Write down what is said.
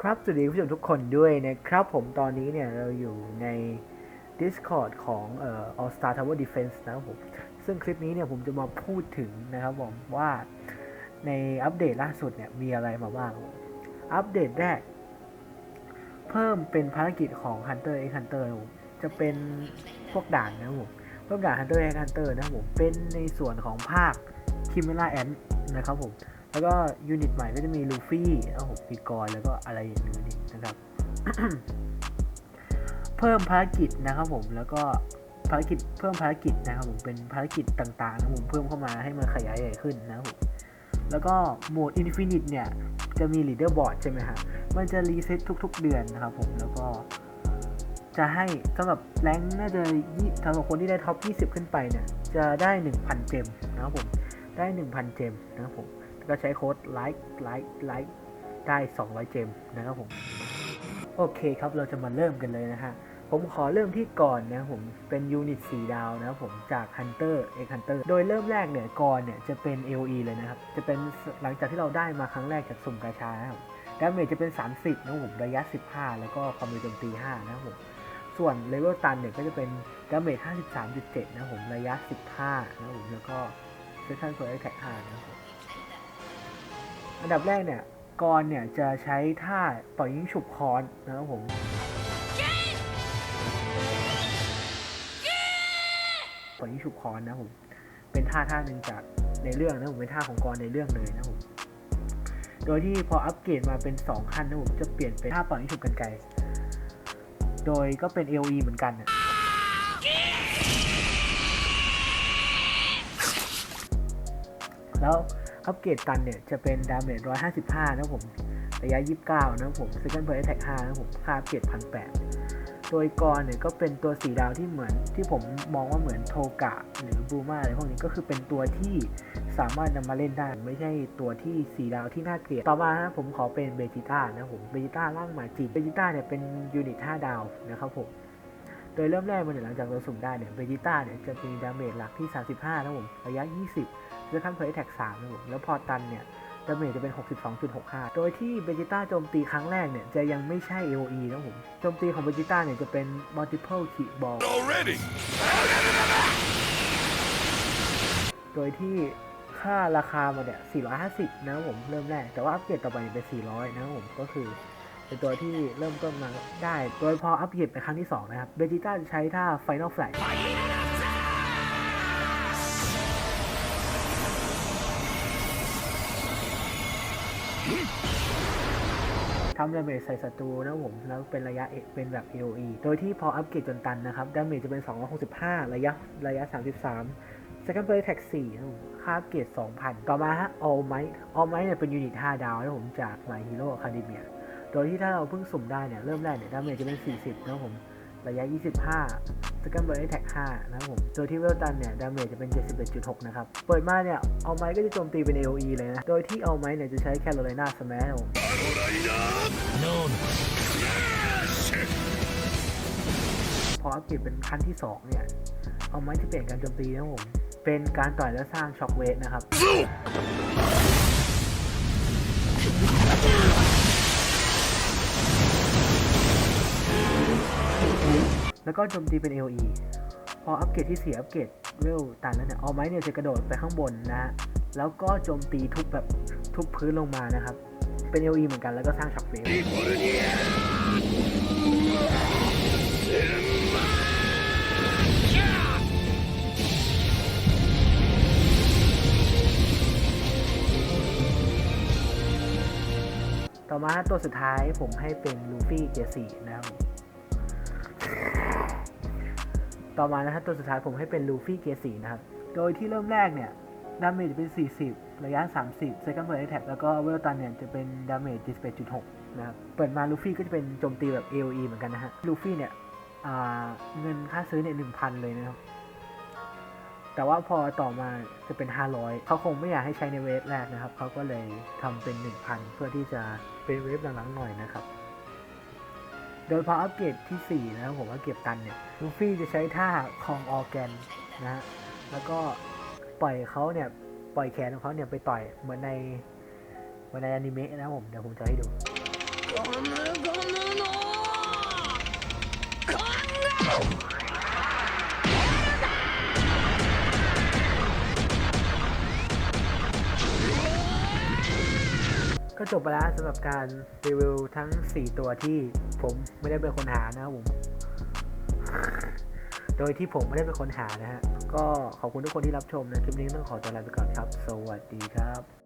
ครับสวัสดีผู้ชมทุกคนด้วยนะครับผมตอนนี้เนี่ยเราอยู่ใน Discord ของเอ่อ All Star Tower Defense นะครับผมซึ่งคลิปนี้เนี่ยผมจะมาพูดถึงนะครับผมว่าในอัปเดตล่าสุดเนี่ยมีอะไรมาบ้าง อัปเดตแรก เพิ่มเป็นภารกิจของ Hunter x Hunter นะครับผมจะเป็นพวกด่านนะครับผมพิ่มด่าน Hunter x Hunter นะครับผมเป็นในส่วนของภาค Chimera Ant นะครับผม แล้วก็ยูนิตใหม่ก็จะมีลูฟี่แล้วผมมีกรแล้วก็อะไรอย่างนี้นี่นะครับ เพิ่มภารกิจนะครับผมแล้วก็ภารกิจเพิ่มภารกิจนะครับผมเป็นภารกิจต่างๆนะผมเพิ่มเข้ามาให้มันขยายใหญ่ขึ้นนะครับผมแล้วก็โหมด Infinite เนี่ยจะมี Leader Board ใช่ไหมฮะมันจะรีเซ็ตทุก ๆ เดือนนะครับผมแล้วก็จะให้สำหรับแรงค์น่าจะยี่สำหรับคนที่ได้ท็อป 20 ขึ้นไปเนี่ย จะได้ 1,000 เจมนะครับผม ได้ 1,000 เจมนะครับผม ก็ใช้โค้ดไลค์ไลค์ไลค์ได้ 200 เจมนะครับผม โอเคครับเราจะมาเริ่มกันเลยนะฮะ ผมขอเริ่มที่ก่อนนะครับผมเป็นยูนิต4ดาวนะครับผมจาก Hunter X Hunter โดยเริ่มแรกเนี่ยก่อนเนี่ยจะเป็น AOE เลยนะครับ จะเป็นหลังจากที่เราได้มาครั้งแรกจากสุ่มกาชานะครับดาเมจจะเป็น 30 นะครับผมระยะ 15 แล้วก็ความเร็วโจมตี 5 นะครับผมส่วนเลเวลตันเนี่ยก็จะเป็นดาเมจ 53.7 นะครับผมระยะ 15 นะครับผมแล้วก็เซสชั่นโซนแท็ก5นะครับผม อันดับแรกเนี่ยกรเนี่ยจะใช้ท่าปล่อยยิงฉุบคอนนะครับผมปล่อยยิงฉุบคอนนะผมเป็นท่าท่าหนึ่งจากในเรื่องนะผมเป็นท่าของกรในเรื่องเลยนะผมโดยที่พออัปเกรดมาเป็น 2 ขั้นนะผมจะเปลี่ยนเป็นท่าปล่อยยิงฉุบกันไกลโดยก็เป็น LE เหมือนกันน่ะแล้ว อัปเกรดกันเนี่ยจะเป็นดาเมจ155 นะครับผม ระยะ 29 นะผม Second Per Attack 5นะผม ค่าเกรด1,800โดยกรเนี่ยก็เป็นตัวสีดาวที่เหมือนที่ผมมองว่าเหมือนโทกะ หรือบูมาอะไรพวกนี้ก็คือเป็นตัวที่สามารถนำมาเล่นได้ ไม่ใช่ตัวที่สีดาวที่น่าเกลียด ต่อมานะผมขอเป็นเบจิต้านะผม เบจิต้าร่างหมาจีเบจิต้าเนี่ยเป็นยูนิต5ดาวนะครับผมโดยเริ่มแรกมันเนี่ยหลังจากเราสุ่มได้เนี่ยเบจิต้าเนี่ยจะมีดาเมจหลักที่ 35นะผม ระยะ 20 แล้วขั้นเพลย์แท็ก3นะครับผมแล้วพอตันเนี่ยดาเมจจะเป็น 62.65 โดยที่เบจิต้าโจมตีครั้งแรกเนี่ย จะยังไม่ใช่ AOE นะครับผม โจมตีของเบจิต้าเนี่ยจะเป็น multiple kick ball already. โดยที่ค่าราคามันเนี่ย 450 นะครับผมเริ่มแรก แต่ว่าอัปเกรดต่อไปเป็น 400 นะครับผมก็คือเป็นตัวที่เริ่มต้นมาได้ โดยพออัปเกรดไปครั้งที่ 2 นะครับ เบจิต้าจะใช้ท่า Final Flight ำดาเมจใส่ศัตรูนะผม แล้วเป็นระยะเป็นแบบ AOE โดยที่พออัปเกรดจนตันนะครับ ดาเมจจะเป็น 265 ระยะระยะ 33 Second Play Tag 4นะครับผมค่าอัปเกรด 2,000 ต่อมาฮะ All Might All Might เนี่ยเป็นยูนิต 5 ดาวนะผมจาก My Hero Academia โดยที่ถ้าเราเพิ่งสุ่มได้เนี่ย เริ่มแรกเนี่ย ดาเมจจะเป็น 40 นะผม ระยะ 25 Second Play Tag 5นะครับผม โดยที่เวลตันเนี่ย ดาเมจจะเป็น 71.6 นะครับ เปิดมาเนี่ย All Might ก็จะโจมตีเป็น AOE เลยนะ โดยที่ All Might เนี่ย จะใช้ Carolina Smash นะครับผม No. พออัปเกรดเป็นขั้นที่ 2 เนี่ย เอาไม้ที่เปลี่ยนการโจมตีนะครับผม เป็นการต่อยและสร้างช็อคเวฟนะครับ แล้วก็โจมตีเป็น AOE พออัปเกรดที่4อัปเกรดเวลตันแล้วเนี่ยเอาไม้เนี่ยจะกระโดดไปข้างบนนะฮะแล้วก็โจมตีทุบแบบทุบพื้นลงมานะครับ เป็น AOE เหมือนกันแล้วก็สร้างช็อคเวฟต่อมาตัวสุดท้ายผมให้เป็นลูฟี่เจสี่นะครับ ต่อมานะฮะตัวสุดท้ายผมให้เป็นลูฟี่เจสี่นะครับ โดยที่เริ่มแรกเนี่ยดาเมจจะเป็น 40 ระยะ 30 Second Play Attack แล้วก็เวลตันเนี่ยจะเป็นดาเมจ71.6 นะครับ เปิดมาลูฟี่ก็จะเป็นโจมตีแบบ AOE เหมือนกันนะฮะ ลูฟี่เนี่ยเงินค่าซื้อเนี่ย 1,000 เลยนะครับ แต่ว่าพอต่อมาจะเป็น 500 เขาคงไม่อยากให้ใช้ในเวฟแรกนะครับ เขาก็เลยทำเป็น 1,000 เพื่อที่จะเป็นเวฟหลังๆหน่อยนะครับ ดยพออัปเกรดที่ 4 นะครับผมว่าเก็บตันเนี่ย ลูฟี่จะใช้ท่าคองออแกนนะฮะ แล้วก็ปล่อยเขาเนี่ย ปล่อยแขนของเขาเนี่ยไปต่อยเหมือนในเหมือนในอนิเมะนะครับผม เดี๋ยวผมจะให้ดู ゴムゴムの考え ก็จบไปแล้วสำหรับการรีวิวทั้ง 4 ตัวที่ผมไม่ได้เป็นคนหานะครับผม โดยที่ผมไม่ได้เป็นคนหานะฮะ ก็ขอบคุณทุกคนที่รับชมนะ คลิปนี้ต้องขอตัวลาไปก่อนครับ สวัสดีครับ